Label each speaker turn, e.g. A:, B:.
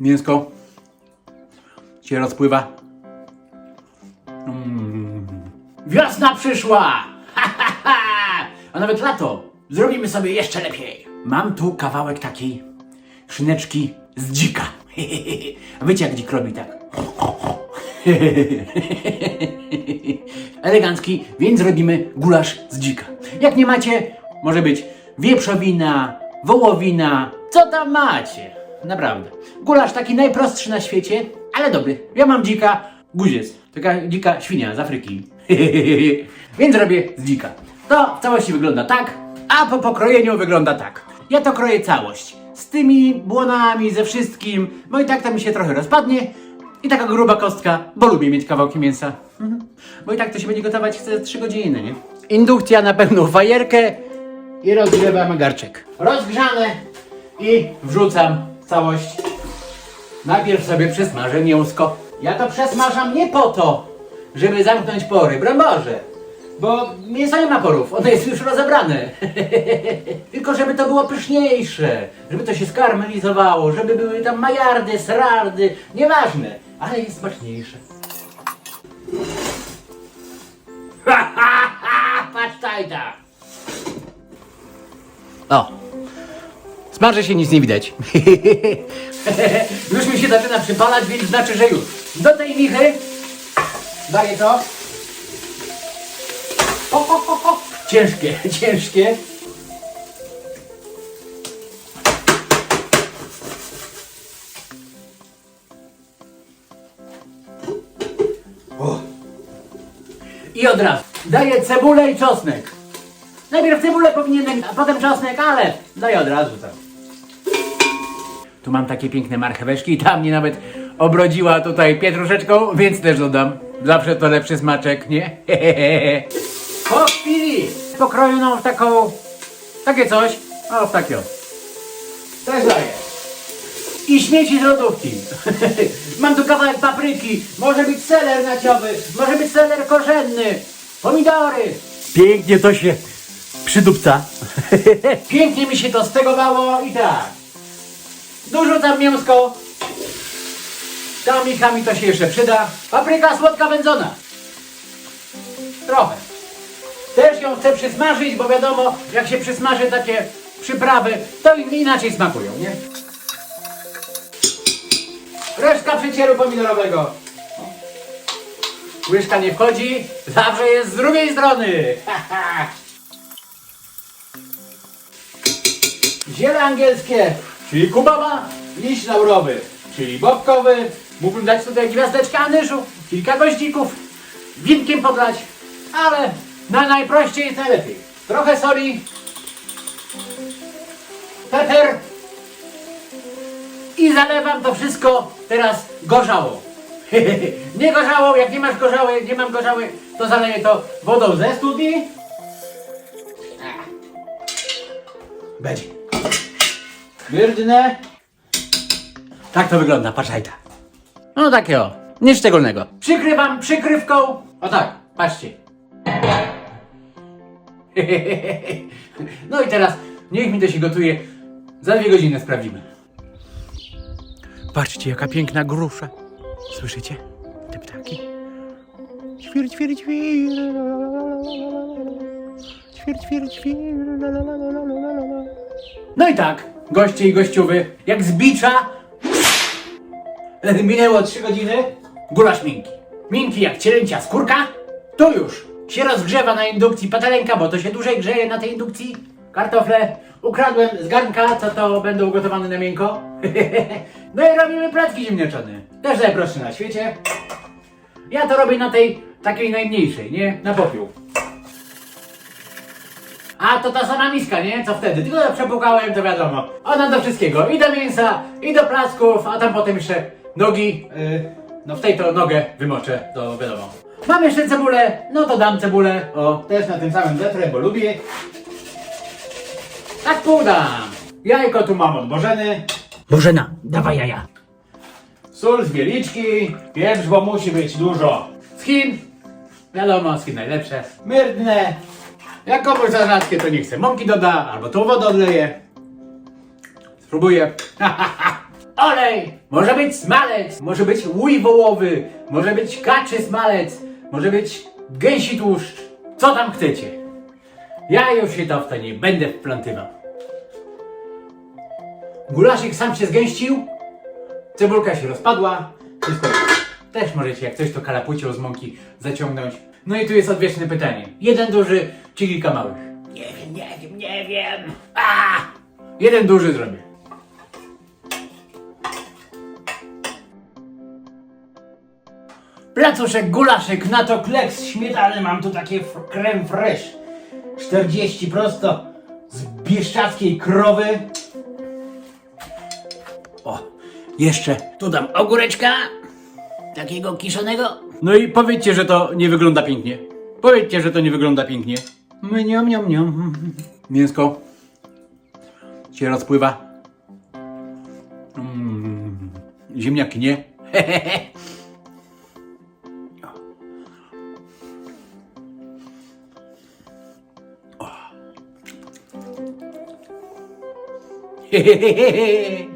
A: Mięsko się rozpływa. Mm. Wiosna przyszła! A nawet lato! Zrobimy sobie jeszcze lepiej. Mam tu kawałek takiej szyneczki z dzika. A wiecie jak dzik robi tak? Elegancki, więc robimy gulasz z dzika. Jak nie macie, może być wieprzowina, wołowina, co tam macie. Naprawdę. Gulasz taki najprostszy na świecie, ale dobry. Ja mam dzika, guziec. Taka dzika świnia z Afryki. więc robię z dzika. To w całości wygląda tak, a po pokrojeniu wygląda tak. Ja to kroję całość. Z tymi błonami, ze wszystkim. No i tak to mi się trochę rozpadnie. I taka gruba kostka, bo lubię mieć kawałki mięsa. Mhm. Bo i tak to się będzie gotować chce 3 godziny, nie? Indukcja na pełną fajerkę i rozgrzewam garczek. Rozgrzane i wrzucam całość. Najpierw sobie przesmażę mięsko. Ja to przesmażam nie po to, żeby zamknąć pory, broń Boże. Bo mięso nie ma porów, ono jest już rozebrane. Tylko żeby to było pyszniejsze, żeby to się skarmelizowało, żeby były tam majardy, srardy, nieważne, ale jest smaczniejsze. Ha, ha, ha, patrz tajta. O, smaży się, nic nie widać. już mi się zaczyna przypalać, więc znaczy, że już. Do tej michy daję to. O. Ciężkie, ciężkie. O. I od razu daję cebulę i czosnek. Najpierw cebulę powinienem, a potem czosnek, ale daję od razu tam. Tu mam takie piękne marcheweczki, ta mnie nawet obrodziła tutaj pietruszeczką, więc też dodam. Zawsze to lepszy smaczek, nie? Po chwili pokroju no w taką, takie coś, o w takie o. Też daję. I śmieci z lodówki. Mam tu kawałek papryki, może być seler naciowy, może być seler korzenny, pomidory. Pięknie to się przydupca. Pięknie mi się to stegowało i tak. Dorzucam mięsko. Ta micha mi to się jeszcze przyda. Papryka słodka wędzona. Trochę. Też ją chcę przysmażyć, bo wiadomo, jak się przysmaży takie przyprawy, to inaczej smakują, nie? Resztka przecieru pomidorowego. Łyżka nie wchodzi, zawsze jest z drugiej strony. Ziele angielskie, czyli kubaba, liść laurowy, czyli bobkowy. Mógłbym dać tutaj gwiazdeczkę anyżu, kilka goździków, winkiem podlać, ale na najprościej jest najlepiej. Trochę soli, peper i zalewam to wszystko teraz gorzałą. nie gorzałą, jak nie masz gorzały, nie mam gorzały, to zaleję to wodą ze studni. Będzie. Wyrdne. Tak to wygląda, patrzajta. No takie o, nic szczególnego. Przykrywam przykrywką. O tak, patrzcie. No i teraz niech mi to się gotuje. Za dwie godziny sprawdzimy. Patrzcie, jaka piękna grusza. Słyszycie? Te ptaki. Ćwir, ćwir, ćwir. No i tak, goście i gościuwy, jak z bicza. Minęło 3 godziny. Gulasz miękki. Miękki jak cielęcia skórka. Tu już się rozgrzewa na indukcji patelenka, bo to się dłużej grzeje na tej indukcji. Kartofle ukradłem z garnka, co to będą ugotowane na miękko. no i robimy placki ziemniaczane. Też najprostsze na świecie. Ja to robię na tej takiej najmniejszej, nie? Na popiół. A to ta sama miska, nie? Co wtedy? Tylko ja przepłukałem, to wiadomo. Ona do wszystkiego. I do mięsa, i do placków, a tam potem jeszcze nogi. Yy, no w tej to nogę wymoczę, to wiadomo. Mam jeszcze cebulę, no to dam cebulę. O, też na tym samym zetrę, bo lubię. Tak pół dam. Jajko tu mam od Bożeny. Bożena, dawaj jaja. Sól z wieliczki, pieprz, bo musi być dużo. Z Chin, wiadomo, z Chin najlepsze. Myrdne. Jak komuś za rzadkie, to nie chce. Mąki doda, albo tą wodę odleje. Spróbuję. olej, może być smalec, może być łój wołowy, może być kaczy smalec, może być gęsi tłuszcz. Co tam chcecie? Ja już się to w to nie będę wplątywał. Gulasik sam się zgęścił, cebulka się rozpadła, wszystko też możecie, jak coś to kalapucią z mąki zaciągnąć. No i tu jest odwieczne pytanie. Jeden duży czy kilka małych? Nie wiem, nie wiem, nie wiem. A! Jeden duży zrobię. Placuszek, gulaszek, na to kleks śmietany. Mam tu takie creme fresh. 40 prosto z bieszczackiej krowy. O, jeszcze tu dam ogóreczka. Takiego kiszonego. No i powiedzcie, że to nie wygląda pięknie. Powiedzcie, że to nie wygląda pięknie. Mniam, mniam, mniam. Mięsko się rozpływa. Mm, ziemniaki nie.